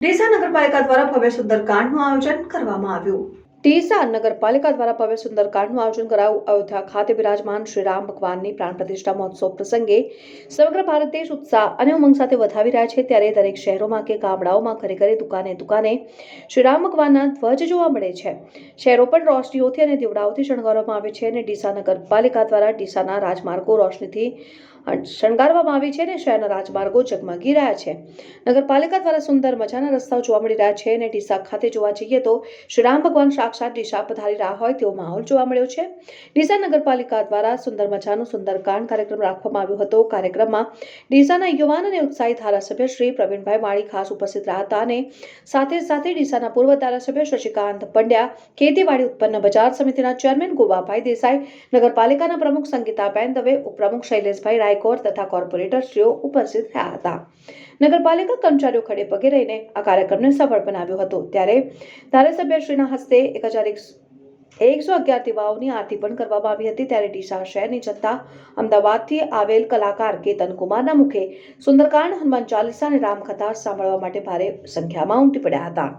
ડીસા નગરપાલિકા દ્વારા ભવ્ય સુંદરકાંડનું આયોજન કરવામાં આવ્યું. ડીસા નગરપાલિકા દ્વારા ભવ્ય સુંદરકાંડનું આયોજન કરાયું. અયોધ્યા ખાતે બિરાજમાન શ્રી રામ ભગવાનની પ્રાણ પ્રતિષ્ઠા મહોત્સવ પ્રસંગે સમગ્ર ભારત દેશ ઉત્સાહ અને ઉમંગ સાથે વધાવી રહ્યા છે. ત્યારે દરેક શહેરોમાં કે ગામડાઓમાં ઘરે ઘરે દુકાને દુકાને શ્રી રામ ભગવાનના ધ્વજ જોવા મળે છે. શહેરો પણ રોશનીઓથી અને દીવડાઓથી શણગારવામાં આવે છે અને ડીસા નગરપાલિકા દ્વારા ડીસાના રાજમાર્ગો રોશનીથી શણગારવામાં આવી છે અને શહેરના રાજમાર્ગો ઝગમગી રહ્યા છે. નગરપાલિકા દ્વારા સુંદર મજાના રસ્તાઓ જોવા મળી રહ્યા છે અને ડીસા ખાતે જોવા જઈએ તો શ્રી રામ ભગવાન સાક્ષાત ડીસા પધારી રહ્યા હોય તેવો માહોલ જોવા મળ્યો છે. ડીસા નગરપાલિકા દ્વારા સુંદર મજાનો સુંદરકાંડ કાર્યક્રમ રાખવામાં આવ્યો હતો. કાર્યક્રમમાં ડીસાના યુવાન અને ઉત્સાહી ધારાસભ્ય શ્રી પ્રવીણભાઈ માળી ખાસ ઉપસ્થિત રહ્યા હતા અને સાથે સાથે ડીસાના પૂર્વ ધારાસભ્ય શશિકાંત પંડ્યા, ખેતીવાડી ઉત્પન્ન બજાર સમિતિના ચેરમેન ગોવાભાઈ દેસાઈ, નગરપાલિકાના પ્રમુખ સંગીતાબેન દવે, ઉપપ્રમુખ શૈલેષભાઈ રાયકોર તથા કોર્પોરેટરશ્રીઓ ઉપસ્થિત રહ્યા હતા. નગરપાલિકા કર્મચારીઓ ખડે પગે રહીને આ કાર્યક્રમને સફળ બનાવ્યો હતો. ત્યારે ધારાસભ્યશ્રીના હસ્તે એક હજાર એકસો અગિયાર દીવાઓની આરતી પણ કરવામાં આવી હતી. ત્યારે ડીસા શહેરની જનતા અમદાવાદથી આવેલ કલાકાર કેતન કુમારના મુખે સુંદરકાંડ, હનુમાન ચાલીસા અને રામકથા સાંભળવા માટે ભારે સંખ્યામાં ઉમટી પડ્યા હતા.